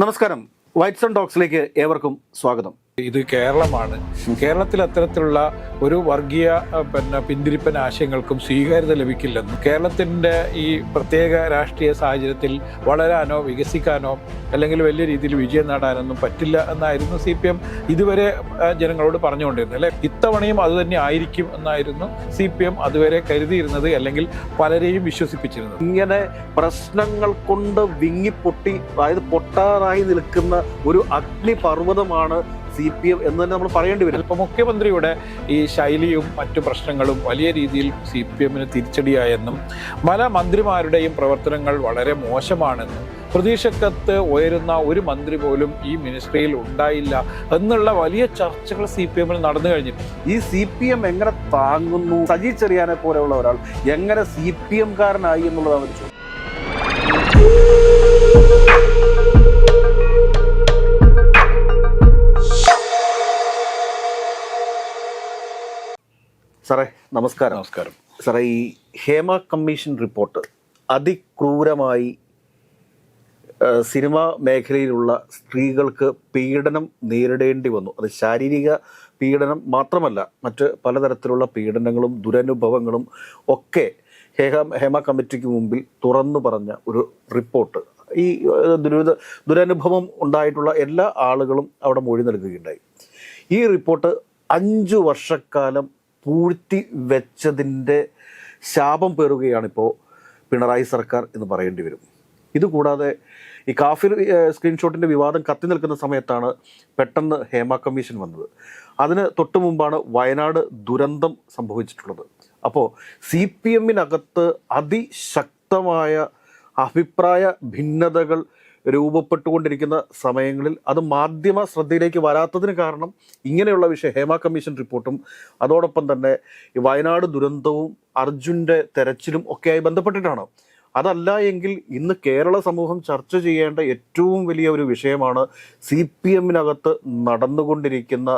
നമസ്കാരം. വൈറ്റ്സൺ ആൻഡ് ടോക്സിലേക്ക് ഏവർക്കും സ്വാഗതം. ഇത് കേരളമാണ്. കേരളത്തിൽ അത്തരത്തിലുള്ള ഒരു വർഗീയ പിന്നെ പിന്തിരിപ്പൻ ആശയങ്ങൾക്കും സ്വീകാര്യത ലഭിക്കില്ലെന്നും കേരളത്തിന്റെ ഈ പ്രത്യേക രാഷ്ട്രീയ സാഹചര്യത്തിൽ വളരാനോ വികസിക്കാനോ അല്ലെങ്കിൽ വലിയ രീതിയിൽ വിജയം നേടാനൊന്നും പറ്റില്ല എന്നായിരുന്നു സി പി എം ഇതുവരെ ജനങ്ങളോട് പറഞ്ഞുകൊണ്ടിരുന്നത് അല്ലെ? ഇത്തവണയും അത് തന്നെ ആയിരിക്കും എന്നായിരുന്നു സി പി എം അതുവരെ കരുതിയിരുന്നത് അല്ലെങ്കിൽ പലരെയും വിശ്വസിപ്പിച്ചിരുന്നത്. ഇങ്ങനെ പ്രശ്നങ്ങൾ കൊണ്ട് വിങ്ങിപ്പൊട്ടി അതായത് പൊട്ടാറായി നിൽക്കുന്ന ഒരു അഗ്നിപർവതമാണ് സി പി എം എന്ന് തന്നെ നമ്മൾ പറയേണ്ടി വരും. ഇപ്പൊ മുഖ്യമന്ത്രിയുടെ ഈ ശൈലിയും മറ്റു പ്രശ്നങ്ങളും വലിയ രീതിയിൽ സി പി എമ്മിന് തിരിച്ചടിയായെന്നും പല മന്ത്രിമാരുടെയും പ്രവർത്തനങ്ങൾ വളരെ മോശമാണെന്നും പ്രതീക്ഷക്കത്ത് ഉയരുന്ന ഒരു മന്ത്രി പോലും ഈ മിനിസ്ട്രിയിൽ ഉണ്ടായില്ല എന്നുള്ള വലിയ ചർച്ചകൾ സി പി എമ്മിൽ നടന്നു കഴിഞ്ഞിട്ടുണ്ട്. ഈ സി പി എം എങ്ങനെ താങ്ങുന്നു? സജി ചെറിയാനെ പോലെയുള്ള ഒരാൾ എങ്ങനെ സി പി എം കാരനായി എന്നുള്ളതാണ് ചോദ്യം. സാറേ നമസ്കാരം. നമസ്കാരം. സാറേ ഈ ഹേമ കമ്മീഷൻ റിപ്പോർട്ട് അതിക്രൂരമായി സിനിമാ മേഖലയിലുള്ള സ്ത്രീകൾക്ക് പീഡനം നേരിടേണ്ടി വന്നു. അത് ശാരീരിക പീഡനം മാത്രമല്ല മറ്റ് പലതരത്തിലുള്ള പീഡനങ്ങളും ദുരനുഭവങ്ങളും ഒക്കെ ഹേമ ഹേമ കമ്മിറ്റിക്ക് മുമ്പിൽ തുറന്നു പറഞ്ഞ ഒരു റിപ്പോർട്ട്. ഈ ദുരിത ദുരനുഭവം ഉണ്ടായിട്ടുള്ള എല്ലാ ആളുകളും അവിടെ മൊഴി നൽകുകയുണ്ടായി. ഈ റിപ്പോർട്ട് അഞ്ചു വർഷക്കാലം പൂഴ്ത്തി വെച്ചതിന്റെ ശാപം പേറുകയാണിപ്പോൾ പിണറായി സർക്കാർ എന്ന് പറയേണ്ടി വരും. ഇതുകൂടാതെ ഈ കാഫിർ സ്ക്രീൻഷോട്ടിന്റെ വിവാദം കത്തി നിൽക്കുന്ന സമയത്താണ് പെട്ടെന്ന് ഹേമ കമ്മീഷൻ വന്നത്. അതിന് തൊട്ടു മുമ്പാണ് വയനാട് ദുരന്തം സംഭവിച്ചിട്ടുള്ളത്. അപ്പോൾ സി പി എമ്മിനകത്ത് അതിശക്തമായ അഭിപ്രായ ഭിന്നതകൾ രൂപപ്പെട്ടുകൊണ്ടിരിക്കുന്ന സമയങ്ങളിൽ അത് മാധ്യമ ശ്രദ്ധയിലേക്ക് വരാത്തതിന് കാരണം ഇങ്ങനെയുള്ള വിഷയം ഹേമ കമ്മീഷൻ റിപ്പോർട്ടും അതോടൊപ്പം തന്നെ ഈ വയനാട് ദുരന്തവും അർജുന്റെ തെരച്ചിലും ഒക്കെയായി ബന്ധപ്പെട്ടിട്ടാണ്. അതല്ല എങ്കിൽ ഇന്ന് കേരള സമൂഹം ചർച്ച ചെയ്യേണ്ട ഏറ്റവും വലിയ ഒരു വിഷയമാണ് സി പി എമ്മിനകത്ത് നടന്നുകൊണ്ടിരിക്കുന്ന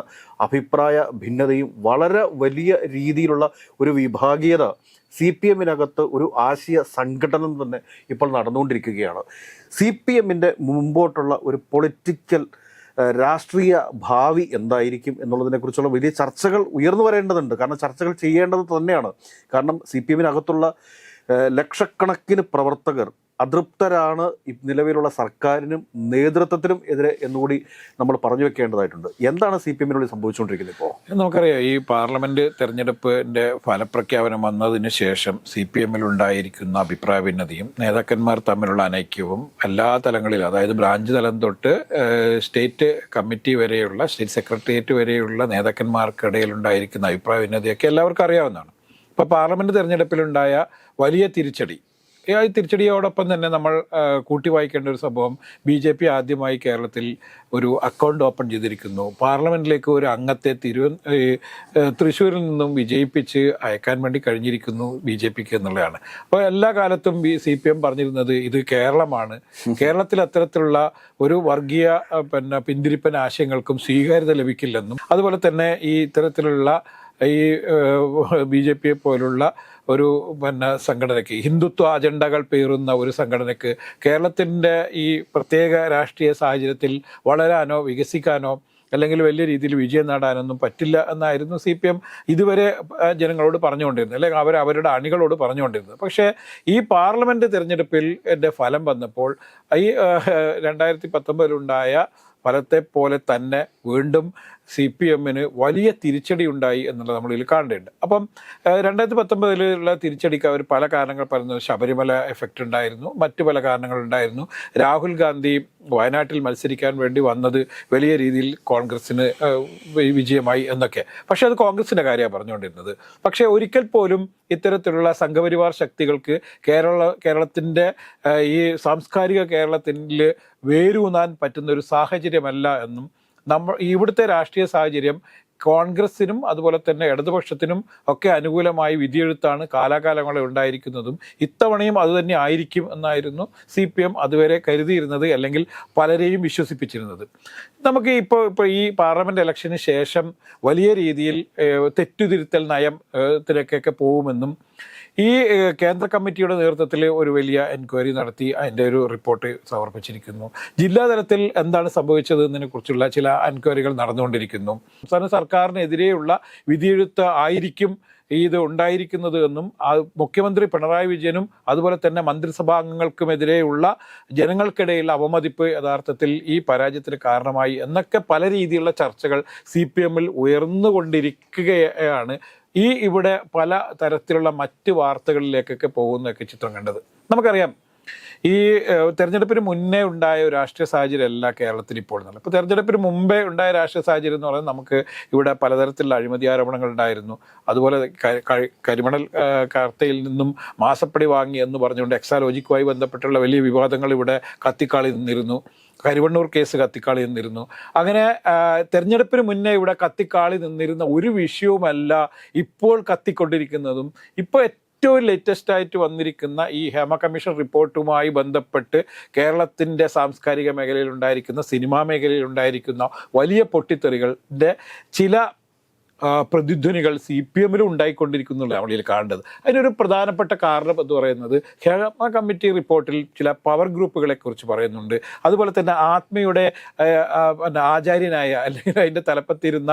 അഭിപ്രായ ഭിന്നതയും വളരെ വലിയ രീതിയിലുള്ള ഒരു വിഭാഗീയത സി പി എമ്മിനകത്ത് ഒരു ആശയ സംഘടനം തന്നെ ഇപ്പോൾ നടന്നുകൊണ്ടിരിക്കുകയാണ്. സി പി എമ്മിന്റെ മുമ്പോട്ടുള്ള ഒരു പൊളിറ്റിക്കൽ രാഷ്ട്രീയ ഭാവി എന്തായിരിക്കും എന്നുള്ളതിനെക്കുറിച്ചുള്ള വലിയ ചർച്ചകൾ ഉയർന്നു വരേണ്ടതുണ്ട്. കാരണം ചർച്ചകൾ ചെയ്യേണ്ടത് തന്നെയാണ്. കാരണം സി പി എമ്മിനകത്തുള്ള ലക്ഷക്കണക്കിന് പ്രവർത്തകർ അതൃപ്തരാണ് നിലവിലുള്ള സർക്കാരിനും നേതൃത്വത്തിനും എതിരെ എന്നുകൂടി നമ്മൾ പറഞ്ഞു വെക്കേണ്ടതായിട്ടുണ്ട്. എന്താണ് സി പി എമ്മിനുള്ളിൽ സംഭവിച്ചുകൊണ്ടിരിക്കുന്നത് ഇപ്പോൾ നമുക്കറിയാം ഈ പാർലമെന്റ് തെരഞ്ഞെടുപ്പിന്റെ ഫലപ്രഖ്യാപനം വന്നതിന് ശേഷം സി പി എമ്മിൽ ഉണ്ടായിരിക്കുന്ന അഭിപ്രായ ഭിന്നതയും നേതാക്കന്മാർ തമ്മിലുള്ള അനൈക്യവും എല്ലാ തലങ്ങളിലും അതായത് ബ്രാഞ്ച് തലം തൊട്ട് സ്റ്റേറ്റ് കമ്മിറ്റി വരെയുള്ള സ്റ്റേറ്റ് സെക്രട്ടേറിയറ്റ് വരെയുള്ള നേതാക്കന്മാർക്കിടയിൽ ഉണ്ടായിരിക്കുന്ന അഭിപ്രായ ഭിന്നതയൊക്കെ എല്ലാവർക്കും അറിയാവുന്നതാണ്. ഇപ്പോൾ പാർലമെന്റ് തെരഞ്ഞെടുപ്പിലുണ്ടായ വലിയ തിരിച്ചടി. ഈ തിരിച്ചടിയോടൊപ്പം തന്നെ നമ്മൾ ആ, കൂട്ടി വായിക്കേണ്ട ഒരു സംഭവം ബി ജെ പി ആദ്യമായി കേരളത്തിൽ ഒരു അക്കൗണ്ട് ഓപ്പൺ ചെയ്തിരിക്കുന്നു. പാർലമെന്റിലേക്ക് ഒരു അംഗത്തെ തിരുവ തൃശ്ശൂരിൽ നിന്നും വിജയിപ്പിച്ച് അയക്കാൻ വേണ്ടി കഴിഞ്ഞിരിക്കുന്നു ബി ജെ പിക്ക് എന്നുള്ളതാണ്. അപ്പോൾ എല്ലാ കാലത്തും ബി സി പി എം പറഞ്ഞിരുന്നത് ഇത് കേരളമാണ്. കേരളത്തിൽ അത്തരത്തിലുള്ള ഒരു വർഗീയ ആ, പിന്നെ പിന്തിരിപ്പൻ ആശയങ്ങൾക്കും സ്വീകാര്യത ലഭിക്കില്ലെന്നും അതുപോലെ തന്നെ ഈ ഇത്തരത്തിലുള്ള ഈ ബി ജെ പിയെ പോലുള്ള ഒരു പിന്നെ സംഘടനയ്ക്ക് ഹിന്ദുത്വ അജണ്ടകൾ പേറുന്ന ഒരു സംഘടനയ്ക്ക് കേരളത്തിന്റെ ഈ പ്രത്യേക രാഷ്ട്രീയ സാഹചര്യത്തിൽ വളരാനോ വികസിക്കാനോ അല്ലെങ്കിൽ വലിയ രീതിയിൽ വിജയം നേടാനൊന്നും പറ്റില്ല എന്നായിരുന്നു സി പി എം ഇതുവരെ ജനങ്ങളോട് പറഞ്ഞുകൊണ്ടിരുന്നത്. അല്ലെങ്കിൽ അവർ അവരുടെ അണികളോട് പറഞ്ഞുകൊണ്ടിരുന്നത്. പക്ഷേ ഈ പാർലമെന്റ് തിരഞ്ഞെടുപ്പിൽ എന്റെ ഫലം വന്നപ്പോൾ ഈ രണ്ടായിരത്തി പത്തൊമ്പതിലുണ്ടായ ഫലത്തെ പോലെ തന്നെ വീണ്ടും സി പി എമ്മിന് വലിയ തിരിച്ചടി ഉണ്ടായി എന്നുള്ളത് നമ്മൾ ഇതിൽ കാണേണ്ടതുണ്ട്. അപ്പം രണ്ടായിരത്തി പത്തൊമ്പതിലുള്ള തിരിച്ചടിക്ക് അവർ പല കാരണങ്ങൾ പറയുന്നത് ശബരിമല എഫക്റ്റ് ഉണ്ടായിരുന്നു മറ്റു പല കാരണങ്ങളുണ്ടായിരുന്നു രാഹുൽ ഗാന്ധി വയനാട്ടിൽ മത്സരിക്കാൻ വേണ്ടി വന്നത് വലിയ രീതിയിൽ കോൺഗ്രസിന് വിജയമായി എന്നൊക്കെ. പക്ഷേ അത് കോൺഗ്രസിന്റെ കാര്യമാണ് പറഞ്ഞുകൊണ്ടിരുന്നത്. പക്ഷേ ഒരിക്കൽ പോലും ഇത്തരത്തിലുള്ള സംഘപരിവാർ ശക്തികൾക്ക് കേരള കേരളത്തിന്റെ ഈ സാംസ്കാരിക കേരളത്തിൽ വേരൂന്നാൻ പറ്റുന്ന ഒരു സാഹചര്യമല്ല എന്നും നമ്മൾ ഇവിടുത്തെ രാഷ്ട്രീയ സാഹചര്യം കോൺഗ്രസിനും അതുപോലെ തന്നെ ഇടതുപക്ഷത്തിനും ഒക്കെ അനുകൂലമായി വിധിയെഴുത്താണ് കാലാകാലങ്ങളെ ഉണ്ടായിരിക്കുന്നതും. ഇത്തവണയും അതുതന്നെ ആയിരിക്കും എന്നായിരുന്നു സി പി എം അതുവരെ കരുതിയിരുന്നത് അല്ലെങ്കിൽ പലരെയും വിശ്വസിപ്പിച്ചിരുന്നത്. നമുക്ക് ഇപ്പോൾ ഇപ്പോൾ ഈ പാർലമെന്റ് ഇലക്ഷന് ശേഷം വലിയ രീതിയിൽ തെറ്റുതിരുത്തൽ തെറ്റുതിരുത്തൽ നയത്തിലേക്കൊക്കെ പോകുമെന്നും ഈ കേന്ദ്ര കമ്മിറ്റിയുടെ നേതൃത്വത്തിൽ ഒരു വലിയ എൻക്വയറി നടത്തി അതിന്റെ ഒരു റിപ്പോർട്ട് സമർപ്പിച്ചിരിക്കുന്നു. ജില്ലാതലത്തിൽ എന്താണ് സംഭവിച്ചത് എന്നതിനെ കുറിച്ചുള്ള ചില എൻക്വയറികൾ നടന്നുകൊണ്ടിരിക്കുന്നു. സംസ്ഥാന സർക്കാരിനെതിരെയുള്ള വിധിയെഴുത്ത് ആയിരിക്കും ഇത് ഉണ്ടായിരിക്കുന്നത് എന്നും മുഖ്യമന്ത്രി പിണറായി വിജയനും അതുപോലെ തന്നെ മന്ത്രിസഭാംഗങ്ങൾക്കുമെതിരെയുള്ള ജനങ്ങൾക്കിടയിൽ അവമതിപ്പ് യഥാർത്ഥത്തിൽ ഈ പരാജയത്തിന് കാരണമായി എന്നൊക്കെ പല രീതിയിലുള്ള ചർച്ചകൾ സി പി എമ്മിൽ ഉയർന്നുകൊണ്ടിരിക്കുകയാണ് ഈ ഇവിടെ പല തരത്തിലുള്ള മറ്റ് വാർത്തകളിലേക്കൊക്കെ പോകുന്നൊക്കെ ചിത്രം കണ്ടത്. നമുക്കറിയാം ഈ തെരഞ്ഞെടുപ്പിന് മുന്നേ ഉണ്ടായ ഒരു രാഷ്ട്രീയ സാഹചര്യം അല്ല കേരളത്തിൽ ഇപ്പോൾ എന്നുള്ളത് ഇപ്പോൾ തെരഞ്ഞെടുപ്പിന് മുമ്പേ ഉണ്ടായ രാഷ്ട്രീയ സാഹചര്യം എന്ന് പറയുന്നത് നമുക്ക് ഇവിടെ പലതരത്തിലുള്ള അഴിമതി ആരോപണങ്ങൾ ഉണ്ടായിരുന്നു. അതുപോലെ കരിമണൽ കർത്തയിൽ നിന്നും മാസപ്പടി വാങ്ങി എന്ന് പറഞ്ഞുകൊണ്ട് എക്സാലോജിക്കുമായി ബന്ധപ്പെട്ടുള്ള വലിയ വിവാദങ്ങൾ ഇവിടെ കത്തിക്കാളി നിന്നിരുന്നു. കരിവണ്ണൂർ കേസ് കത്തിക്കാളി നിന്നിരുന്നു. അങ്ങനെ തെരഞ്ഞെടുപ്പിന് മുന്നേ ഇവിടെ കത്തിക്കാളി നിന്നിരുന്ന ഒരു വിഷയവുമല്ല ഇപ്പോൾ കത്തിക്കൊണ്ടിരിക്കുന്നതും. ഇപ്പോൾ ഏറ്റവും ലേറ്റസ്റ്റ് ആയിട്ട് വന്നിരിക്കുന്ന ഈ ഹേമ കമ്മീഷൻ റിപ്പോർട്ടുമായി ബന്ധപ്പെട്ട് കേരളത്തിന്റെ സാംസ്കാരിക മേഖലയിൽ ഉണ്ടായിരിക്കുന്ന സിനിമാ മേഖലയിൽ ഉണ്ടായിരിക്കുന്ന വലിയ പൊട്ടിത്തെറികളുടെ ചില പ്രതിധ്വനികൾ സി പി എമ്മിലും ഉണ്ടായിക്കൊണ്ടിരിക്കുന്നുള്ള നമ്മളിൽ കാണേണ്ടത്. അതിനൊരു പ്രധാനപ്പെട്ട കാരണം എന്ന് പറയുന്നത് ഹേമ കമ്മിറ്റി റിപ്പോർട്ടിൽ ചില പവർ ഗ്രൂപ്പുകളെ കുറിച്ച് പറയുന്നുണ്ട്. അതുപോലെ തന്നെ ആത്മയുടെ ആചാര്യനായ അല്ലെങ്കിൽ അതിന്റെ തലപ്പത്തിരുന്ന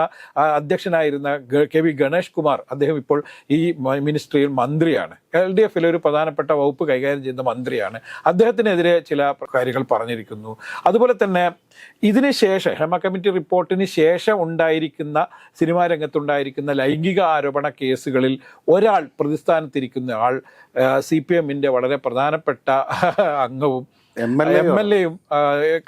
അധ്യക്ഷനായിരുന്ന കെ വി ഗണേഷ് കുമാർ അദ്ദേഹം ഇപ്പോൾ ഈ മിനിസ്ട്രിയിൽ മന്ത്രിയാണ്. എൽ ഡി എഫിലെ ഒരു പ്രധാനപ്പെട്ട വകുപ്പ് കൈകാര്യം ചെയ്യുന്ന മന്ത്രിയാണ്. അദ്ദേഹത്തിനെതിരെ ചില കാര്യങ്ങൾ പറഞ്ഞിരിക്കുന്നു. അതുപോലെ തന്നെ ഇതിന് ശേഷം ഹെമ കമ്മിറ്റി റിപ്പോർട്ടിന് ശേഷം ഉണ്ടായിരിക്കുന്ന സിനിമാ രംഗത്തുണ്ടായിരിക്കുന്ന ലൈംഗിക ആരോപണ കേസുകളിൽ ഒരാൾ പ്രതിസ്ഥാനത്തിരിക്കുന്ന ആൾ സി പി എമ്മിന്റെ വളരെ പ്രധാനപ്പെട്ട അംഗവും എം എൽ എ എൽ എയും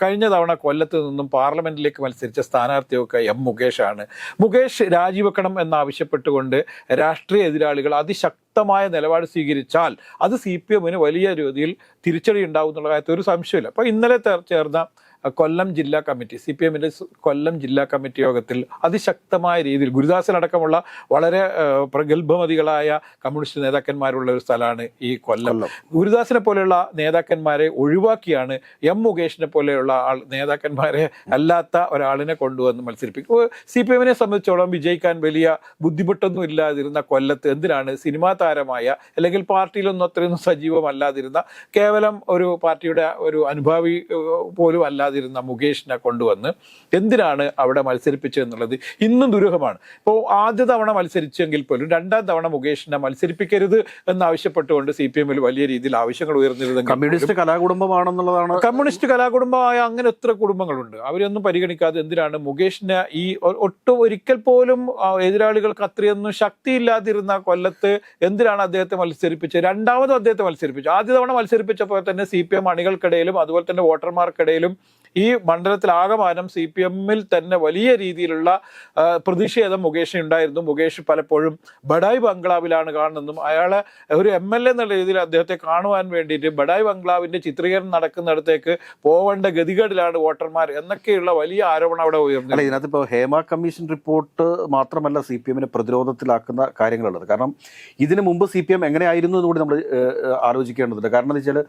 കഴിഞ്ഞ തവണ കൊല്ലത്ത് നിന്നും പാർലമെന്റിലേക്ക് മത്സരിച്ച സ്ഥാനാർത്ഥിയൊക്കെ എം മുകേഷാണ്. മുകേഷ് രാജിവെക്കണം എന്നാവശ്യപ്പെട്ടുകൊണ്ട് രാഷ്ട്രീയ എതിരാളികൾ അതിശക്തമായ നിലപാട് സ്വീകരിച്ചാൽ അത് സി പി എമ്മിന് വലിയ രീതിയിൽ തിരിച്ചടി ഉണ്ടാവും എന്നുള്ള കാര്യത്തിൽ ഒരു സംശയമില്ല അപ്പോൾ ഇന്നലെ ചേർന്ന കൊല്ലം ജില്ലാ കമ്മിറ്റി സി പി എമ്മിന്റെ കൊല്ലം ജില്ലാ കമ്മിറ്റി യോഗത്തിൽ അതിശക്തമായ രീതിയിൽ ഗുരുദാസനടക്കമുള്ള വളരെ പ്രഗത്ഭമതികളായ കമ്മ്യൂണിസ്റ്റ് നേതാക്കന്മാരുള്ള ഒരു സ്ഥലമാണ് ഈ കൊല്ലം. ഗുരുദാസിനെ പോലെയുള്ള നേതാക്കന്മാരെ ഒഴിവാക്കിയാണ് എം മുകേഷിനെ പോലെയുള്ള ആൾ നേതാക്കന്മാരെ അല്ലാത്ത ഒരാളിനെ കൊണ്ടുവന്ന് മത്സരിപ്പിക്കും സി പി എമ്മിനെ സംബന്ധിച്ചോളം വിജയിക്കാൻ വലിയ ബുദ്ധിമുട്ടൊന്നും ഇല്ലാതിരുന്ന കൊല്ലത്ത് എന്തിനാണ് സിനിമാ താരമായ അല്ലെങ്കിൽ പാർട്ടിയിലൊന്നും അത്രയൊന്നും സജീവമല്ലാതിരുന്ന കേവലം ഒരു പാർട്ടിയുടെ ഒരു അനുഭാവി പോലും പോലും അല്ലാതിരുന്ന മുകേഷിനെ കൊണ്ടുവന്ന് എന്തിനാണ് അവിടെ മത്സരിപ്പിച്ചത് എന്നുള്ളത് ഇന്നും ദുരൂഹമാണ്. ഇപ്പോൾ ആദ്യ തവണ മത്സരിച്ചെങ്കിൽ പോലും രണ്ടാം തവണ മുകേഷിനെ മത്സരിപ്പിക്കരുത് എന്നാവശ്യപ്പെട്ടുകൊണ്ട് സി പി എമ്മിൽ വലിയ രീതിയിൽ ആവശ്യങ്ങൾ ഉയർന്നിരുന്നു കമ്മ്യൂണിസ്റ്റ് കലാകുടുംബമാണെന്നുള്ളതാണ്. കമ്മ്യൂണിസ്റ്റ് കലാകുടുംബമായ അങ്ങനെ എത്ര കുടുംബങ്ങളുണ്ട്. അവരൊന്നും പരിഗണിക്കാതെ എന്തിനാണ് മുകേഷിനെ ഈ ഒട്ടും ഒരിക്കൽ പോലും എതിരാളികൾക്ക് അത്രയൊന്നും ശക്തിയില്ലാതിരുന്ന കൊല്ലത്ത് എന്തിനാണ് അദ്ദേഹത്തെ മത്സരിപ്പിച്ചത്? രണ്ടാമതും അദ്ദേഹത്തെ മത്സരിപ്പിച്ചു. ആദ്യ തവണ മത്സരിപ്പിച്ചപ്പോൾ തന്നെ സി പി എം അണികൾക്കിടയിലും അതുപോലെ തന്നെ വോട്ടർമാർക്കിടയിലും ഈ മണ്ഡലത്തിലാകമാനം സി പി എമ്മിൽ തന്നെ വലിയ രീതിയിലുള്ള പ്രതിഷേധം മുകേഷിന് ഉണ്ടായിരുന്നു. മുകേഷ് പലപ്പോഴും ബഡായ് ബംഗ്ലാവിലാണ് കാണുന്നതും അയാളെ ഒരു എം എൽ എ എന്നുള്ള രീതിയിൽ അദ്ദേഹത്തെ കാണുവാൻ വേണ്ടിയിട്ട് ബഡായ് ബംഗ്ലാവിന്റെ ചിത്രീകരണം നടക്കുന്നിടത്തേക്ക് പോവേണ്ട ഗതികേടിലാണ് വോട്ടർമാർ എന്നൊക്കെയുള്ള വലിയ ആരോപണം അവിടെ അല്ല ഉയർന്നു ഇതിനകത്ത് ഇപ്പോൾ ഹേമ കമ്മീഷൻ റിപ്പോർട്ട് മാത്രമല്ല സി പി എമ്മിനെ പ്രതിരോധത്തിലാക്കുന്ന കാര്യങ്ങളുള്ളത്. കാരണം ഇതിനു മുമ്പ് സി പി എം എങ്ങനെയായിരുന്നു എന്ന് കൂടി നമ്മൾ ആലോചിക്കേണ്ടതുണ്ട്. കാരണം എന്താ വെച്ചാൽ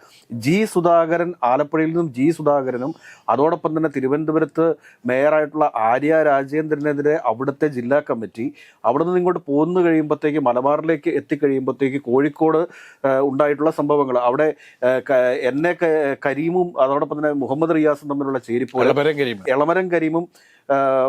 ജി സുധാകരൻ ആലപ്പുഴയിൽ നിന്നും ജി സുധാകരനും അതോടൊപ്പം തന്നെ തിരുവനന്തപുരത്ത് മേയറായിട്ടുള്ള ആര്യ രാജേന്ദ്രനെതിരെ അവിടുത്തെ ജില്ലാ കമ്മിറ്റി അവിടെ നിന്ന് ഇങ്ങോട്ട് പോന്നു കഴിയുമ്പോഴത്തേക്ക് മലബാറിലേക്ക് എത്തിക്കഴിയുമ്പോഴത്തേക്ക് കോഴിക്കോട് ഉണ്ടായിട്ടുള്ള സംഭവങ്ങൾ. അവിടെ എന്നെ കരീമും അതോടൊപ്പം തന്നെ മുഹമ്മദ് റിയാസും തമ്മിലുള്ള ചേരിപ്പോൾ എളമരം കരീമും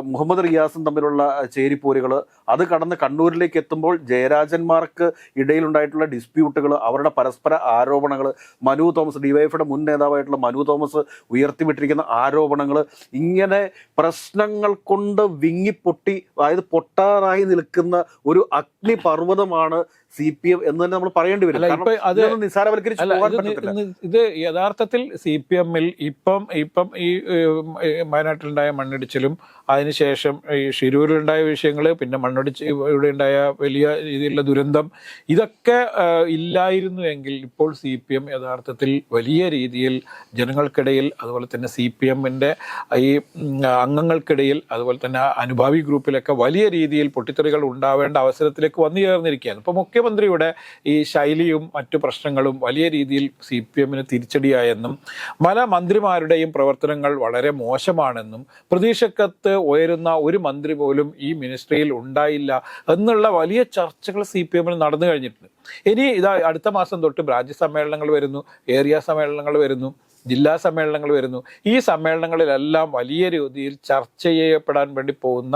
മുഹമ്മദ് റിയാസും തമ്മിലുള്ള ചേരിപ്പോരുകൾ അത് കടന്ന് കണ്ണൂരിലേക്ക് എത്തുമ്പോൾ ജയരാജന്മാർക്ക് ഇടയിലുണ്ടായിട്ടുള്ള ഡിസ്പ്യൂട്ടുകൾ അവരുടെ പരസ്പര ആരോപണങ്ങൾ മനു തോമസ് ഡിവൈഎഫിയുടെ മുൻ നേതാവായിട്ടുള്ള മനു തോമസ് ഉയർത്തിവിട്ടിരിക്കുന്ന ആരോപണങ്ങൾ ഇങ്ങനെ പ്രശ്നങ്ങൾ കൊണ്ട് വിങ്ങിപ്പൊട്ടി അതായത് പൊട്ടാറായി നിൽക്കുന്ന ഒരു അഗ്നിപർവതമാണ് സി പി എം എന്ന് തന്നെ നമ്മൾ പറയേണ്ടി വരും. ഇപ്പൊ ഇത് യഥാർത്ഥത്തിൽ സി പി എമ്മിൽ ഇപ്പം ഇപ്പം ഈ വയനാട്ടിലുണ്ടായ മണ്ണിടിച്ചിലും അതിനുശേഷം ഈ ഷിരൂരിലുണ്ടായ വിഷയങ്ങൾ പിന്നെ മണ്ണിടിച്ച് ഇവിടെ ഉണ്ടായ വലിയ രീതിയിലുള്ള ദുരന്തം ഇതൊക്കെ ഇല്ലായിരുന്നു എങ്കിൽ ഇപ്പോൾ സി പി എം യഥാർത്ഥത്തിൽ വലിയ രീതിയിൽ ജനങ്ങൾക്കിടയിൽ അതുപോലെ തന്നെ സി പി എമ്മിന്റെ ഈ അംഗങ്ങൾക്കിടയിൽ അതുപോലെ തന്നെ അനുഭാവി ഗ്രൂപ്പിലൊക്കെ വലിയ രീതിയിൽ പൊട്ടിത്തെറികൾ ഉണ്ടാവേണ്ട അവസരത്തിലേക്ക് വന്നു ചേർന്നിരിക്കുകയാണ്. ഇപ്പോൾ മുഖ്യമന്ത്രിയുടെ ഈ ശൈലിയും മറ്റു പ്രശ്നങ്ങളും വലിയ രീതിയിൽ സി പി എമ്മിന് തിരിച്ചടിയായെന്നും പല മന്ത്രിമാരുടെയും പ്രവർത്തനങ്ങൾ വളരെ മോശമാണെന്നും പ്രതീക്ഷക്കത്ത് ഉയരുന്ന ഒരു മന്ത്രി പോലും ഈ മിനിസ്ട്രിയിൽ ഉണ്ടായില്ല എന്നുള്ള വലിയ ചർച്ചകൾ സി പി എമ്മിൽ നടന്നു കഴിഞ്ഞിട്ടുണ്ട്. ഇനി ഇതാ അടുത്ത മാസം തൊട്ട് ബ്രാഞ്ച് സമ്മേളനങ്ങൾ വരുന്നു ഏരിയ സമ്മേളനങ്ങൾ വരുന്നു ജില്ലാ സമ്മേളനങ്ങൾ വരുന്നു. ഈ സമ്മേളനങ്ങളിലെല്ലാം വലിയ രീതിയിൽ ചർച്ച ചെയ്യപ്പെടാൻ വേണ്ടി പോകുന്ന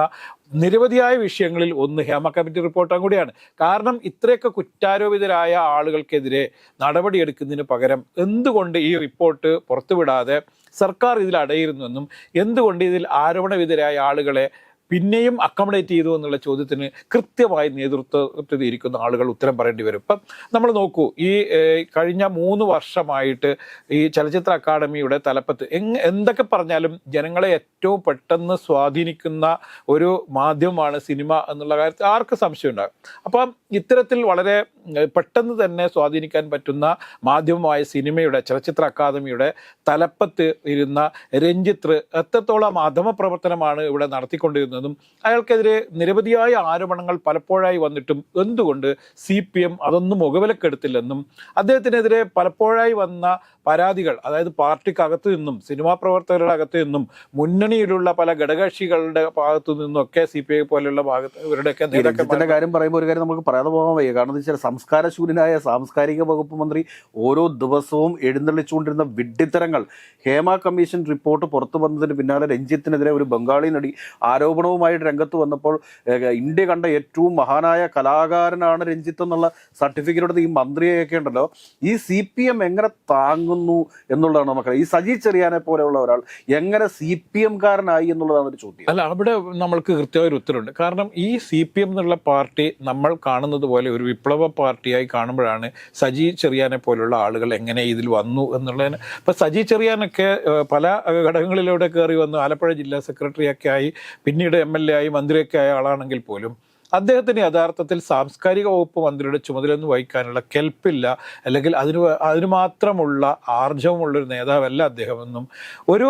നിരവധിയായ വിഷയങ്ങളിൽ ഒന്ന് ഹേമ കമ്മിറ്റി റിപ്പോർട്ടും കൂടിയാണ്. കാരണം ഇത്രയൊക്കെ കുറ്റാരോപിതരായ ആളുകൾക്കെതിരെ നടപടിയെടുക്കുന്നതിന് പകരം എന്തുകൊണ്ട് ഈ റിപ്പോർട്ട് പുറത്തുവിടാതെ സർക്കാർ ഇതിൽ അടയിരുന്നെന്നും എന്തുകൊണ്ട് ഇതിൽ ആരോപണവിധരായ ആളുകളെ പിന്നെയും അക്കോമഡേറ്റ് ചെയ്തു എന്നുള്ള ചോദ്യത്തിന് കൃത്യമായി നേതൃത്വത്തിൽ ഇരിക്കുന്ന ആളുകൾ ഉത്തരം പറയേണ്ടി വരും. ഇപ്പം നമ്മൾ നോക്കൂ ഈ കഴിഞ്ഞ മൂന്ന് വർഷമായിട്ട് ഈ ചലച്ചിത്ര അക്കാദമിയുടെ തലപ്പത്ത് എന്തൊക്കെ പറഞ്ഞാലും ജനങ്ങളെ ഏറ്റവും പെട്ടെന്ന് സ്വാധീനിക്കുന്ന ഒരു മാധ്യമമാണ് സിനിമ എന്നുള്ള കാര്യത്തിൽ ആർക്ക് സംശയം ഉണ്ടാകും അപ്പം ഇത്തരത്തിൽ വളരെ പെട്ടെന്ന് തന്നെ സ്വാധീനിക്കാൻ പറ്റുന്ന മാധ്യമമായ സിനിമയുടെ ചലച്ചിത്ര അക്കാദമിയുടെ തലപ്പത്ത് ഇരുന്ന രഞ്ജിത്ത് എത്രത്തോളം മാധ്യമ പ്രവർത്തനമാണ് ഇവിടെ നടത്തിക്കൊണ്ടിരുന്നതും അയാൾക്കെതിരെ നിരവധിയായ ആരോപണങ്ങൾ പലപ്പോഴായി വന്നിട്ടും എന്തുകൊണ്ട് സി പി എം അതൊന്നും മുഖവിലക്കെടുത്തില്ലെന്നും അദ്ദേഹത്തിനെതിരെ പലപ്പോഴായി വന്ന പരാതികൾ അതായത് പാർട്ടിക്കകത്തു നിന്നും സിനിമാ പ്രവർത്തകരുടെ അകത്തു നിന്നും മുന്നണിയിലുള്ള പല ഘടകകക്ഷികളുടെ ഭാഗത്തു നിന്നൊക്കെ സി പി ഐ പോലെയുള്ള ഭാഗത്ത് ഇവരുടെയൊക്കെ കാര്യം പറയുമ്പോൾ ഒരു കാര്യം നമുക്ക് പറയാതെ പോകാൻ വയ്യ. കാരണം എന്താ വെച്ചാൽ സംസ്കാരശൂന്യനായ സാംസ്കാരിക വകുപ്പ് മന്ത്രി ഓരോ ദിവസവും എഴുന്നള്ളിച്ചുകൊണ്ടിരുന്ന വിഡ്ഢിത്തരങ്ങൾ. ഹേമ കമ്മീഷൻ റിപ്പോർട്ട് പുറത്തു വന്നതിന് പിന്നാലെ രഞ്ജിത്തിനെതിരെ ഒരു ബംഗാളി നടി ആരോപണവുമായിട്ട് രംഗത്ത് വന്നപ്പോൾ ഇന്ത്യ കണ്ട ഏറ്റവും മഹാനായ കലാകാരനാണ് രഞ്ജിത്ത് എന്നുള്ള സർട്ടിഫിക്കറ്റ് ഈ മന്ത്രിയൊക്കെ ഉണ്ടല്ലോ ഈ സി പി എം എങ്ങനെ താങ്ങുന്നു എന്നുള്ളതാണ് നമുക്കറിയാം ഈ സജി ചെറിയാനെ പോലെയുള്ള ഒരാൾ എങ്ങനെ സി പി എംകാരനായി എന്നുള്ളതാണ് ഒരു ചോദ്യം. അല്ല അവിടെ നമ്മൾക്ക് കൃത്യമായ ഒരു ഉത്തരവുണ്ട്. കാരണം ഈ സി പി എം എന്നുള്ള പാർട്ടി നമ്മൾ കാണുന്നത് പോലെ ഒരു വിപ്ലവ പാർട്ടിയായി കാണുമ്പോഴാണ് സജി ചെറിയാനെ പോലുള്ള ആളുകൾ എങ്ങനെ ഇതിൽ വന്നു എന്നുള്ളതിന്. ഇപ്പം സജി ചെറിയാനൊക്കെ പല ഘടകങ്ങളിലൂടെ കയറി വന്നു. ആലപ്പുഴ ജില്ലാ സെക്രട്ടറിയൊക്കെ ആയി പിന്നീട് എം എൽ എ ആയി മന്ത്രിയൊക്കെ ആയ ആളാണെങ്കിൽ പോലും അദ്ദേഹത്തിന് യഥാർത്ഥത്തിൽ സാംസ്കാരിക വകുപ്പ് മന്ത്രിയുടെ ചുമതലയൊന്നും വഹിക്കാനുള്ള കെൽപ്പില്ല. അല്ലെങ്കിൽ അതിന് അതിന് മാത്രമുള്ള ആർജവമുള്ളൊരു നേതാവല്ല അദ്ദേഹമെന്നും. ഒരു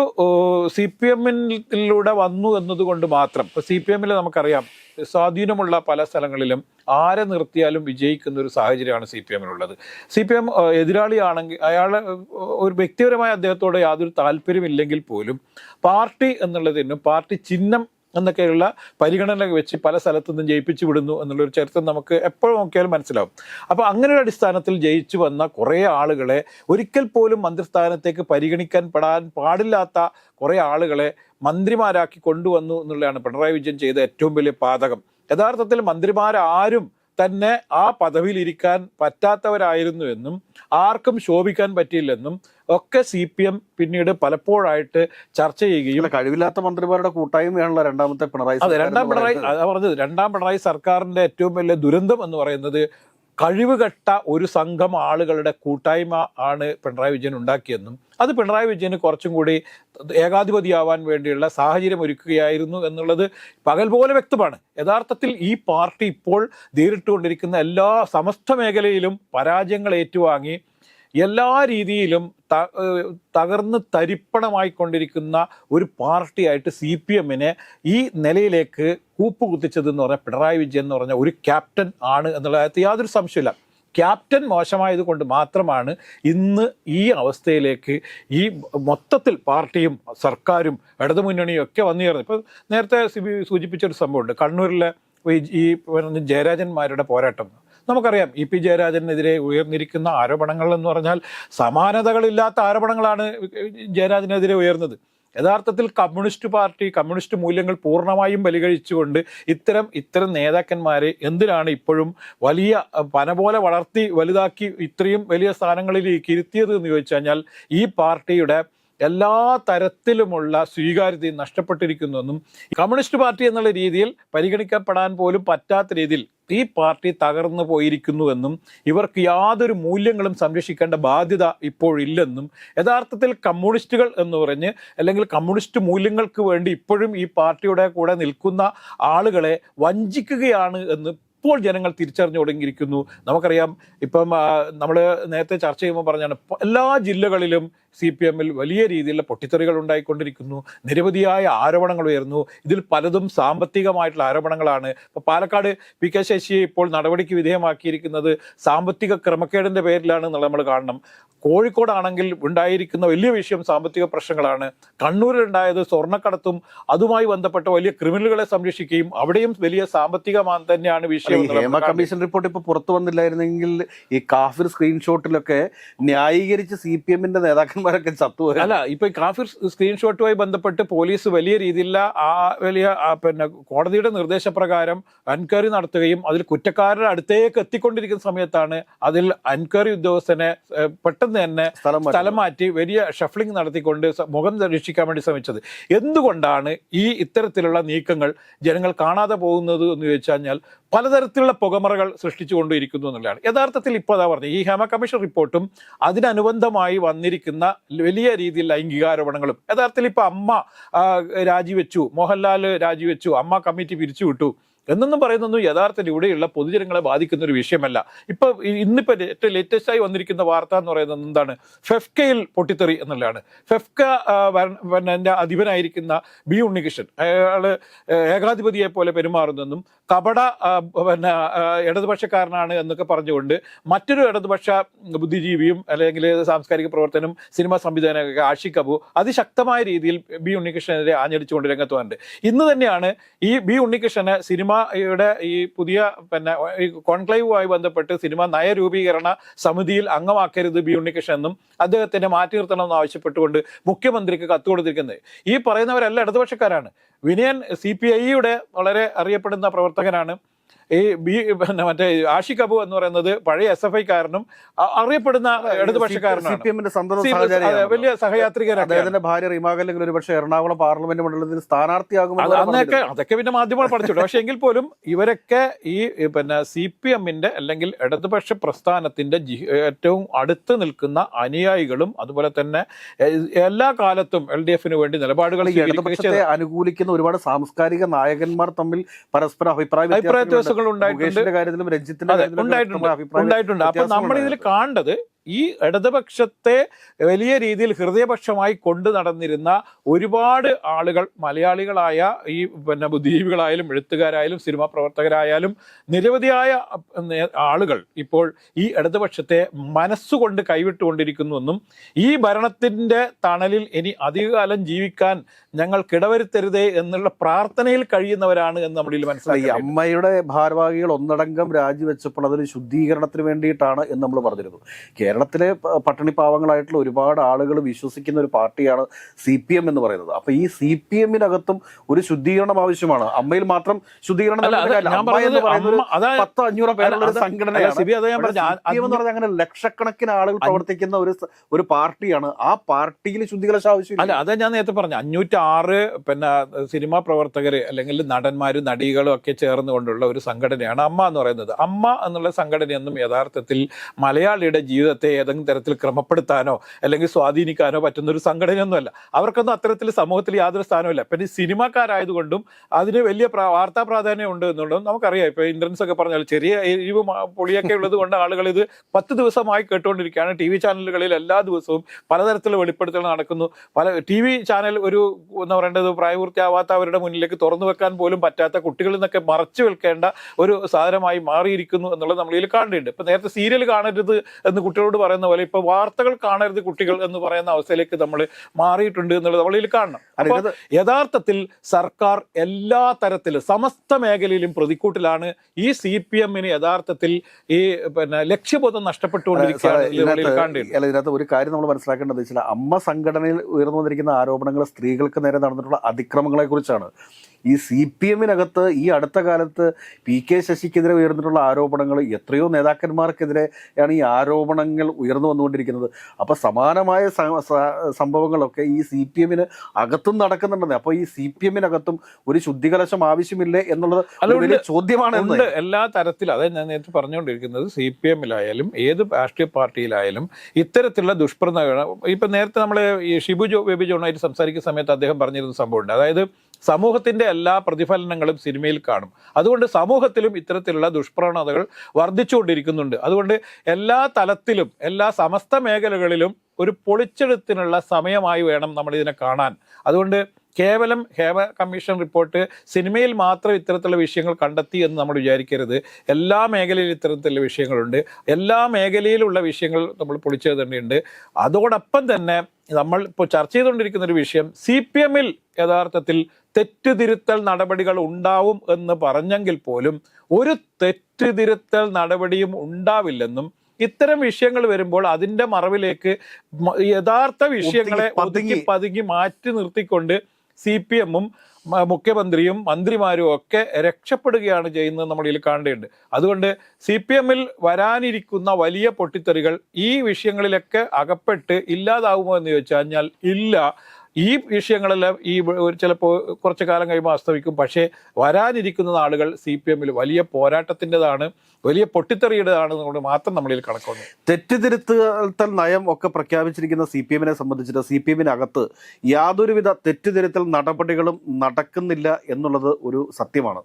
സി പി എമ്മിലൂടെ വന്നു എന്നതുകൊണ്ട് മാത്രം. ഇപ്പോൾ സി പി എമ്മിൽ നമുക്കറിയാം സ്വാധീനമുള്ള പല സ്ഥലങ്ങളിലും ആരെ നിർത്തിയാലും വിജയിക്കുന്ന ഒരു സാഹചര്യമാണ് സി പി എമ്മിനുള്ളത്. സി പി എം എതിരാളിയാണെങ്കിൽ അയാൾ ഒരു വ്യക്തിപരമായ അദ്ദേഹത്തോട് യാതൊരു താല്പര്യമില്ലെങ്കിൽ പോലും പാർട്ടി എന്നുള്ളതിനും പാർട്ടി ചിഹ്നം എന്നൊക്കെയുള്ള പരിഗണന വെച്ച് പല സ്ഥലത്തു നിന്നും ജയിപ്പിച്ചു വിടുന്നു എന്നുള്ളൊരു ചരിത്രം നമുക്ക് എപ്പോഴും നോക്കിയാലും മനസ്സിലാവും. അപ്പോൾ അങ്ങനെ ഒരു അടിസ്ഥാനത്തിൽ ജയിച്ചു വന്ന കുറേ ആളുകളെ ഒരിക്കൽ പോലും മന്ത്രിസ്ഥാനത്തേക്ക് പരിഗണിക്കാൻ പെടാൻ പാടില്ലാത്ത കുറേ ആളുകളെ മന്ത്രിമാരാക്കി കൊണ്ടുവന്നു എന്നുള്ളതാണ് പിണറായി വിജയൻ ചെയ്ത ഏറ്റവും വലിയ പാതകം. യഥാർത്ഥത്തിൽ മന്ത്രിമാരാരും തന്നെ ആ പദവിയിൽ ഇരിക്കാൻ പറ്റാത്തവരായിരുന്നു എന്നും ആർക്കും ശോഭിക്കാൻ പറ്റിയില്ലെന്നും ഒക്കെ സി പി എം പിന്നീട് പലപ്പോഴായിട്ട് ചർച്ച ചെയ്യുകയും കഴിവില്ലാത്ത മന്ത്രിമാരുടെ കൂട്ടായ്മയാണല്ലോ രണ്ടാമത്തെ പിണറായി അതെ രണ്ടാം പിണറായി അതാ പറഞ്ഞത് രണ്ടാം പിണറായി സർക്കാരിന്റെ ഏറ്റവും വലിയ ദുരന്തം എന്ന് പറയുന്നത് കഴിവുകെട്ട ഒരു സംഘം ആളുകളുടെ കൂട്ടായ്മ ആണ് പിണറായി വിജയൻ ഉണ്ടാക്കിയെന്നും അത് പിണറായി വിജയന് കുറച്ചും കൂടി ഏകാധിപതിയാവാൻ വേണ്ടിയുള്ള സാഹചര്യം ഒരുക്കുകയായിരുന്നു എന്നുള്ളത് പകൽ പോലെ വ്യക്തമാണ്. യഥാർത്ഥത്തിൽ ഈ പാർട്ടി ഇപ്പോൾ നേരിട്ടുകൊണ്ടിരിക്കുന്ന എല്ലാ സമസ്ത മേഖലയിലും പരാജയങ്ങൾ ഏറ്റുവാങ്ങി എല്ലാ രീതിയിലും തകർന്ന് തരിപ്പണമായിക്കൊണ്ടിരിക്കുന്ന ഒരു പാർട്ടിയായിട്ട് സി പി എമ്മിനെ ഈ നിലയിലേക്ക് കൂപ്പുകുത്തിച്ചത് എന്ന് പറഞ്ഞാൽ പിണറായി വിജയൻ എന്ന് പറഞ്ഞ ഒരു ക്യാപ്റ്റൻ ആണ് എന്നുള്ള കാര്യത്തിൽ യാതൊരു സംശയമില്ല ക്യാപ്റ്റൻ മോശമായത് കൊണ്ട് മാത്രമാണ് ഇന്ന് ഈ അവസ്ഥയിലേക്ക് ഈ മൊത്തത്തിൽ പാർട്ടിയും സർക്കാരും ഇടതുമുന്നണിയും ഒക്കെ വന്നു ചേർന്നത്. ഇപ്പോൾ നേരത്തെ സൂചിപ്പിച്ചൊരു സംഭവമുണ്ട്. കണ്ണൂരിലെ ഈ ജയരാജന്മാരുടെ പോരാട്ടം. നമുക്കറിയാം ഇ പി ജയരാജനെതിരെ ഉയർന്നിരിക്കുന്ന ആരോപണങ്ങൾ എന്ന് പറഞ്ഞാൽ സമാനതകളില്ലാത്ത ആരോപണങ്ങളാണ് ജയരാജനെതിരെ ഉയർന്നത്. യഥാർത്ഥത്തിൽ കമ്മ്യൂണിസ്റ്റ് പാർട്ടി കമ്മ്യൂണിസ്റ്റ് മൂല്യങ്ങൾ പൂർണമായും ബലികഴിച്ചുകൊണ്ട് ഇത്തരം ഇത്തരം നേതാക്കന്മാരെ എന്തിനാണ് ഇപ്പോഴും വലിയ പന പോലെ വളർത്തി വലുതാക്കി ഇത്രയും വലിയ സ്ഥാനങ്ങളിലേക്ക് ഇരുത്തിയത് എന്ന് ചോദിച്ചു കഴിഞ്ഞാൽ ഈ പാർട്ടിയുടെ എല്ലാ തരത്തിലുമുള്ള സ്വീകാര്യതയും നഷ്ടപ്പെട്ടിരിക്കുന്നുവെന്നും കമ്മ്യൂണിസ്റ്റ് പാർട്ടി എന്നുള്ള രീതിയിൽ പരിഗണിക്കപ്പെടാൻ പോലും പറ്റാത്ത രീതിയിൽ ഈ പാർട്ടി തകർന്നു പോയിരിക്കുന്നുവെന്നും ഇവർക്ക് യാതൊരു മൂല്യങ്ങളും സംരക്ഷിക്കേണ്ട ബാധ്യത ഇപ്പോഴില്ലെന്നും യഥാർത്ഥത്തിൽ കമ്മ്യൂണിസ്റ്റുകൾ എന്ന് പറഞ്ഞ് അല്ലെങ്കിൽ കമ്മ്യൂണിസ്റ്റ് മൂല്യങ്ങൾക്ക് വേണ്ടി ഇപ്പോഴും ഈ പാർട്ടിയുടെ കൂടെ നിൽക്കുന്ന ആളുകളെ വഞ്ചിക്കുകയാണ് എന്ന് ഇപ്പോൾ ജനങ്ങൾ തിരിച്ചറിഞ്ഞു തുടങ്ങിയിരിക്കുന്നു. നമുക്കറിയാം ഇപ്പം നമ്മൾ നേരത്തെ ചർച്ച ചെയ്യുമ്പോൾ പറഞ്ഞാണ് എല്ലാ ജില്ലകളിലും സി പി എമ്മിൽ വലിയ രീതിയിലുള്ള പൊട്ടിത്തെറികൾ ഉണ്ടായിക്കൊണ്ടിരിക്കുന്നു. നിരവധിയായ ആരോപണങ്ങൾ ഉയർന്നു. ഇതിൽ പലതും സാമ്പത്തികമായിട്ടുള്ള ആരോപണങ്ങളാണ്. ഇപ്പോൾ പാലക്കാട് പി കെ ശശിയെ ഇപ്പോൾ നടപടിക്ക് വിധേയമാക്കിയിരിക്കുന്നത് സാമ്പത്തിക ക്രമക്കേടിന്റെ പേരിലാണ് എന്നുള്ളത് നമ്മൾ കാണണം. കോഴിക്കോടാണെങ്കിൽ ഉണ്ടായിരിക്കുന്ന വലിയ വിഷയം സാമ്പത്തിക പ്രശ്നങ്ങളാണ്. കണ്ണൂരിലുണ്ടായത് സ്വർണക്കടത്തും അതുമായി ബന്ധപ്പെട്ട വലിയ ക്രിമിനലുകളെ സംരക്ഷിക്കുകയും അവിടെയും വലിയ സാമ്പത്തിക തന്നെയാണ് വിഷയം ഹേമ കമ്മീഷൻ റിപ്പോർട്ട് ഇപ്പോൾ പുറത്തു വന്നില്ലായിരുന്നെങ്കിൽ ഈ കാഫിർ സ്ക്രീൻഷോട്ടിലൊക്കെ ന്യായീകരിച്ച് സി പി എമ്മിന്റെ നേതാക്കന്മാരൊക്കെ ചത്തുപോയത് അല്ല ഇപ്പൊ കാഫിർ സ്ക്രീൻഷോട്ടുമായി ബന്ധപ്പെട്ട് പോലീസ് വലിയ രീതിയിലുള്ള ആ വലിയ പിന്നെ കോടതിയുടെ നിർദ്ദേശപ്രകാരം എൻക്വയറി നടത്തുകയും അതിൽ കുറ്റക്കാരുടെ അടുത്തേക്ക് എത്തിക്കൊണ്ടിരിക്കുന്ന സമയത്താണ് അതിൽ എൻക്വയറി ഉദ്യോഗസ്ഥനെ പെട്ടെന്ന് തന്നെ സ്ഥലം മാറ്റി. വലിയ ഷഫ്ലിംഗ് നടത്തിക്കൊണ്ട് മുഖം രക്ഷിക്കാൻ വേണ്ടി ശ്രമിച്ചത് എന്തുകൊണ്ടാണ് ഈ ഇത്തരത്തിലുള്ള നീക്കങ്ങൾ ജനങ്ങൾ കാണാതെ പോകുന്നത് എന്ന് ചോദിച്ചു കഴിഞ്ഞാൽ പലതരത്തിലുള്ള പുകമറകൾ സൃഷ്ടിച്ചുകൊണ്ടിരിക്കുന്നു എന്നുള്ളതാണ്. യഥാർത്ഥത്തിൽ ഇപ്പോൾ അതാ പറഞ്ഞത്. ഈ ഹേമ കമ്മീഷൻ റിപ്പോർട്ടും അതിനനുബന്ധമായി വന്നിരിക്കുന്ന വലിയ രീതിയിൽ ലൈംഗികാരോപണങ്ങളും. യഥാർത്ഥത്തിൽ ഇപ്പോൾ അമ്മ രാജിവെച്ചു. മോഹൻലാൽ രാജിവെച്ചു. അമ്മ കമ്മിറ്റി പിരിച്ചുവിട്ടു. എന്നൊന്നും പറയുന്നൊന്നും യഥാർത്ഥത്തിൽ ഇവിടെയുള്ള പൊതുജനങ്ങളെ ബാധിക്കുന്ന ഒരു വിഷയമല്ല. ഇപ്പൊ ഇന്നിപ്പോ ഏറ്റവും ലേറ്റസ്റ്റ് ആയി വന്നിരിക്കുന്ന വാർത്ത എന്ന് പറയുന്നത് എന്താണ്? ഫെഫ്കയിൽ പൊട്ടിത്തെറി എന്നുള്ളതാണ്. ഫെഫ്ക പിന്നെ അധിപനായിരിക്കുന്ന ബി ഉണ്ണികൃഷ്ണൻ. അയാൾ ഏകാധിപതിയെ പോലെ പെരുമാറുന്നെന്നും കപട പിന്നെ ഇടതുപക്ഷക്കാരനാണ് എന്നൊക്കെ പറഞ്ഞുകൊണ്ട് മറ്റൊരു ഇടതുപക്ഷ ബുദ്ധിജീവിയും അല്ലെങ്കിൽ സാംസ്കാരിക പ്രവർത്തനം സിനിമാ സംവിധാനമൊക്കെ ആഷിഖ് അബു അതിശക്തമായ രീതിയിൽ ബി ഉണ്ണികൃഷ്ണനെതിരെ ആഞ്ഞടിച്ചുകൊണ്ട് രംഗത്ത് വന്നിട്ടുണ്ട് ഇന്ന് തന്നെയാണ് ഈ ബി ഉണ്ണികൃഷ്ണന് സിനിമയുടെ ഈ പുതിയ പിന്നെ ഈ കോൺക്ലേവുമായി ബന്ധപ്പെട്ട് സിനിമ നയരൂപീകരണ സമിതിയിൽ അംഗമാക്കരുത് ബി ഉണ്ണികൃഷ്ണൻ എന്നും അദ്ദേഹത്തിനെ മാറ്റി നിർത്തണമെന്ന് ആവശ്യപ്പെട്ടുകൊണ്ട് മുഖ്യമന്ത്രിക്ക് കത്ത് കൊടുത്തിരിക്കുന്നത്. ഈ പറയുന്നവരെല്ലാം ഇടതുപക്ഷക്കാരാണ്. വിനയൻ സി വളരെ അറിയപ്പെടുന്ന പ്രവർത്തകനാണ്. ഈ ബി പിന്നെ മറ്റേ ആഷി അബു എന്ന് പറയുന്നത് പഴയ എസ് എഫ് ഐക്കാരനും അറിയപ്പെടുന്ന ഇടതുപക്ഷക്കാരനും ഇടതുപക്ഷക്കാരനാണ് വലിയ സഹയാത്രികരാണ് അദ്ദേഹത്തിന്റെ ഭാര്യ റീമാകല്ലെങ്കിൽ ഒരു പക്ഷേ എറണാകുളം പാർലമെന്റ് മണ്ഡലത്തിൽ സ്ഥാനാർത്ഥിയാകും അന്നൊക്കെ. അതൊക്കെ പിന്നെ മാധ്യമങ്ങൾ പഠിച്ചിട്ടു പക്ഷെ എങ്കിൽ പോലും ഇവരൊക്കെ ഈ പിന്നെ സി പി എമ്മിന്റെ അല്ലെങ്കിൽ ഇടതുപക്ഷ പ്രസ്ഥാനത്തിന്റെ ഏറ്റവും അടുത്ത് നിൽക്കുന്ന അനുയായികളും അതുപോലെ തന്നെ എല്ലാ കാലത്തും എൽ ഡി എഫിന് വേണ്ടി നിലപാടുകൾ ഇടതുപക്ഷത്തെ അനുകൂലിക്കുന്ന ഒരുപാട് സാംസ്കാരിക നായകന്മാർ തമ്മിൽ പരസ്പര അഭിപ്രായ അഭിപ്രായ ഉണ്ടായിട്ടുണ്ട് ഉണ്ടായിട്ടുണ്ട് അപ്പൊ നമ്മൾ ഇതിൽ. കാണേണ്ടത് ഈ ഇടതുപക്ഷത്തെ വലിയ രീതിയിൽ ഹൃദയപക്ഷമായി കൊണ്ടു നടന്നിരുന്ന ഒരുപാട് ആളുകൾ മലയാളികളായ ഈ പിന്നെ ബുദ്ധിജീവികളായാലും എഴുത്തുകാരായാലും സിനിമാ പ്രവർത്തകരായാലും നിരവധിയായ ആളുകൾ ഇപ്പോൾ ഈ ഇടതുപക്ഷത്തെ മനസ്സുകൊണ്ട് കൈവിട്ടുകൊണ്ടിരിക്കുന്നുവെന്നും ഈ ഭരണത്തിന്റെ തണലിൽ ഇനി അധികകാലം ജീവിക്കാൻ ഞങ്ങൾ കിടവരുത്തരുതേ എന്നുള്ള പ്രാർത്ഥനയിൽ കഴിയുന്നവരാണ് എന്ന് നമ്മളിൽ മനസ്സിലായി അമ്മയുടെ ഭാരവാഹികൾ ഒന്നടങ്കം രാജിവെച്ചപ്പോൾ അതൊരു ശുദ്ധീകരണത്തിന് വേണ്ടിയിട്ടാണ് എന്ന് നമ്മൾ പറഞ്ഞിരുന്നു. കേരളത്തിലെ പട്ടിണി പാവങ്ങളായിട്ടുള്ള ഒരുപാട് ആളുകൾ വിശ്വസിക്കുന്ന ഒരു പാർട്ടിയാണ് സി പി എം എന്ന് പറയുന്നത്. അപ്പൊ ഈ സി പി എമ്മിനകത്തും ഒരു ശുദ്ധീകരണം ആവശ്യമാണ്. അമ്മയിൽ മാത്രം ശുദ്ധീകരണം അല്ല, പത്തോ അഞ്ഞൂറോ പേരുള്ള ഒരു സംഘടനയാണ്. അങ്ങനെ ലക്ഷക്കണക്കിന് ആളുകൾ പ്രവർത്തിക്കുന്ന ഒരു ഒരു പാർട്ടിയാണ്. ആ പാർട്ടിയിൽ ശുദ്ധീകരണ അല്ല ആവശ്യമില്ല അതാ ഞാൻ നേരത്തെ പറഞ്ഞു അഞ്ഞൂറ്റി ആറ് പിന്നെ സിനിമാ പ്രവർത്തകര് അല്ലെങ്കിൽ നടന്മാരും നടികളും ഒക്കെ ചേർന്നുകൊണ്ടുള്ള ഒരു സംഘടനയാണ് അമ്മ എന്ന് പറയുന്നത്. അമ്മ എന്നുള്ള സംഘടനയൊന്നും യഥാർത്ഥത്തിൽ മലയാളിയുടെ ജീവിതത്തെ ഏതെങ്കിലും തരത്തിൽ ക്രമപ്പെടുത്താനോ അല്ലെങ്കിൽ സ്വാധീനിക്കാനോ പറ്റുന്ന ഒരു സംഘടനയൊന്നുമല്ല. അവർക്കൊന്നും അത്തരത്തിൽ സമൂഹത്തിൽ യാതൊരു സ്ഥാനവുമില്ല. പിന്നെ സിനിമാക്കാരായതുകൊണ്ടും അതിന് വലിയ വാർത്താ പ്രാധാന്യം ഉണ്ട് എന്നുള്ളതും നമുക്കറിയാം. ഇപ്പോൾ ഇന്ദ്രൻസ് ഒക്കെ പറഞ്ഞാൽ ചെറിയ എരിവ് പൊളിയൊക്കെ ഉള്ളത് കൊണ്ട് ആളുകൾ ഇത് പത്ത് ദിവസമായി കേട്ടുകൊണ്ടിരിക്കുകയാണ്. ടി വി ചാനലുകളിൽ എല്ലാ ദിവസവും പലതരത്തിലുള്ള വെളിപ്പെടുത്തൽ നടക്കുന്നു. പല ടി വി ചാനൽ ഒരു എന്താ പറയേണ്ടത് പ്രായപൂർത്തിയാവാത്തവരുടെ മുന്നിലേക്ക് തുറന്നു വെക്കാൻ പോലും പറ്റാത്ത കുട്ടികളിൽ നിന്നൊക്കെ മറച്ചു വെക്കേണ്ട ഒരു സാധനമായി മാറിയിരിക്കുന്നു എന്നുള്ളത് നമ്മളിൽ കാണുന്നുണ്ട്. ഇപ്പൊ നേരത്തെ സീരിയൽ കാണരുത് എന്ന് കുട്ടികളോട് പറയുന്ന പോലെ ഇപ്പൊ വാർത്തകൾ കാണരുത് കുട്ടികൾ എന്ന് പറയുന്ന അവസ്ഥയിലേക്ക് നമ്മൾ മാറിയിട്ടുണ്ട് എന്നുള്ളത് നമ്മൾ കാണണം. യഥാർത്ഥത്തിൽ സർക്കാർ എല്ലാ തരത്തിലും സമസ്ത മേഖലയിലും പ്രതിക്കൂട്ടിലാണ് ഈ സി പി എമ്മിന് യഥാർത്ഥത്തിൽ ഈ പിന്നെ ലക്ഷ്യബോധം നഷ്ടപ്പെട്ടുകൊണ്ടിരിക്കുകയാണ് ഇതിനകത്ത് ഒരു കാര്യം നമ്മൾ മനസ്സിലാക്കേണ്ടത് വെച്ചാൽ അമ്മ സംഘടനയിൽ ഉയർന്നു വന്നിരിക്കുന്ന ആരോപണങ്ങൾ സ്ത്രീകൾക്ക് നേരെ നടന്നിട്ടുള്ള അതിക്രമങ്ങളെ കുറിച്ചാണ് ഈ സി പി എമ്മിനകത്ത് ഈ അടുത്ത കാലത്ത് പി കെ ശശിക്കെതിരെ ഉയർന്നിട്ടുള്ള ആരോപണങ്ങൾ എത്രയോ നേതാക്കന്മാർക്കെതിരെയാണ് ഈ ആരോപണങ്ങൾ ഉയർന്നു വന്നുകൊണ്ടിരിക്കുന്നത്. അപ്പോൾ സമാനമായ സംഭവങ്ങളൊക്കെ ഈ സി പി എമ്മിന് അകത്തും നടക്കുന്നുണ്ടെന്ന്. അപ്പോൾ ഈ സി പി എമ്മിനകത്തും ഒരു ശുദ്ധികലശം ആവശ്യമില്ലേ എന്നുള്ളത്. ചോദ്യമാണ് എല്ലാ തരത്തിലും അതായത് ഞാൻ നേരത്തെ പറഞ്ഞുകൊണ്ടിരിക്കുന്നത് സി പി എമ്മിലായാലും ഏത് രാഷ്ട്രീയ പാർട്ടിയിലായാലും ഇത്തരത്തിലുള്ള ദുഷ്പ്രദ ഇപ്പം നേരത്തെ നമ്മൾ ഈ ഷിബു ജോ ബേബി ജോണായിട്ട് സംസാരിക്കുന്ന സമയത്ത് അദ്ദേഹം പറഞ്ഞിരുന്ന സംഭവമുണ്ട്. അതായത് സമൂഹത്തിന്റെ എല്ലാ പ്രതിഫലനങ്ങളും സിനിമയിൽ കാണും. അതുകൊണ്ട് സമൂഹത്തിലും ഇത്തരത്തിലുള്ള ദുഷ്പ്രവണതകൾ വർദ്ധിച്ചുകൊണ്ടിരിക്കുന്നുണ്ട്. അതുകൊണ്ട് എല്ലാ തലത്തിലും എല്ലാ സമസ്ത മേഖലകളിലും ഒരു പൊളിച്ചെടുത്തിനുള്ള സമയമായി വേണം നമ്മൾ ഇതിനെ കാണാൻ. അതുകൊണ്ട് കേവലം ഹേമ കമ്മീഷൻ റിപ്പോർട്ട് സിനിമയിൽ മാത്രം ഇത്തരത്തിലുള്ള വിഷയങ്ങൾ കണ്ടെത്തി എന്ന് നമ്മൾ വിചാരിക്കരുത്. എല്ലാ മേഖലയിലും ഇത്തരത്തിലുള്ള വിഷയങ്ങളുണ്ട്. എല്ലാ മേഖലയിലുള്ള വിഷയങ്ങൾ നമ്മൾ പൊളിച്ചെഴുതേണ്ടിയുണ്ട് അതോടൊപ്പം തന്നെ നമ്മൾ ഇപ്പോൾ ചർച്ച ചെയ്തുകൊണ്ടിരിക്കുന്ന ഒരു വിഷയം സി പി എമ്മിൽ യഥാർത്ഥത്തിൽ തെറ്റുതിരുത്തൽ നടപടികൾ ഉണ്ടാവും എന്ന് പറഞ്ഞെങ്കിൽ പോലും ഒരു തെറ്റുതിരുത്തൽ നടപടിയും ഉണ്ടാവില്ലെന്നും ഇത്തരം വിഷയങ്ങൾ വരുമ്പോൾ അതിന്റെ മറവിലേക്ക് യഥാർത്ഥ വിഷയങ്ങളെ പതുങ്ങി- ഒതുക്കി പതുങ്ങി മാറ്റി നിർത്തിക്കൊണ്ട് സി പി എമ്മും മുഖ്യമന്ത്രിയും മന്ത്രിമാരും ഒക്കെ രക്ഷപ്പെടുകയാണ് ചെയ്യുന്നത് നമ്മൾ ഇതിൽ അതുകൊണ്ട് സി പി എമ്മിൽ വരാനിരിക്കുന്ന വലിയ പൊട്ടിത്തെറികൾ ഈ വിഷയങ്ങളിലൊക്കെ അകപ്പെട്ട് ഇല്ലാതാവുമോ എന്ന് ചോദിച്ചു കഴിഞ്ഞാൽ ഇല്ല. ഈ വിഷയങ്ങളെല്ലാം ഈ ചിലപ്പോൾ കുറച്ച് കാലം കഴിയുമ്പോൾ അസ്തമിക്കും. പക്ഷേ വരാനിരിക്കുന്ന നാളുകൾ സി പി എമ്മിൽ വലിയ പോരാട്ടത്തിന്റെതാണ് വലിയ പൊട്ടിത്തെറിയുടേതാണ് എന്നുകൊണ്ട് മാത്രം നമ്മളിൽ കണക്കുണ്ട്. തെറ്റുതിരുത്തൽ നയം ഒക്കെ പ്രഖ്യാപിച്ചിരിക്കുന്ന സി പി എമ്മിനെ സംബന്ധിച്ചിട്ട് സി പി എമ്മിനകത്ത് യാതൊരുവിധ തെറ്റുതിരുത്തൽ നടപടികളും നടക്കുന്നില്ല എന്നുള്ളത് ഒരു സത്യമാണ്.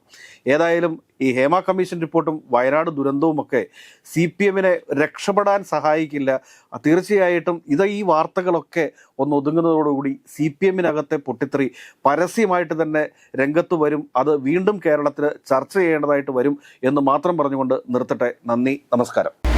ഏതായാലും ഈ ഹേമ കമ്മീഷൻ റിപ്പോർട്ടും വയനാട് ദുരന്തവും ഒക്കെ സി പി എമ്മിനെ രക്ഷപ്പെടാൻ സഹായിക്കില്ല. തീർച്ചയായിട്ടും ഇത് ഈ വാർത്തകളൊക്കെ ഒന്ന് ഒതുങ്ങുന്നതോടുകൂടി സി പി എമ്മിനകത്തെ പൊട്ടിത്തെറി പരസ്യമായിട്ട് തന്നെ രംഗത്ത് വരും. അത് വീണ്ടും കേരളത്തിൽ ചർച്ച ചെയ്യേണ്ടതായിട്ട് വരും എന്ന് മാത്രം പറഞ്ഞുകൊണ്ട് നിർത്തട്ടെ. നന്ദി. നമസ്കാരം.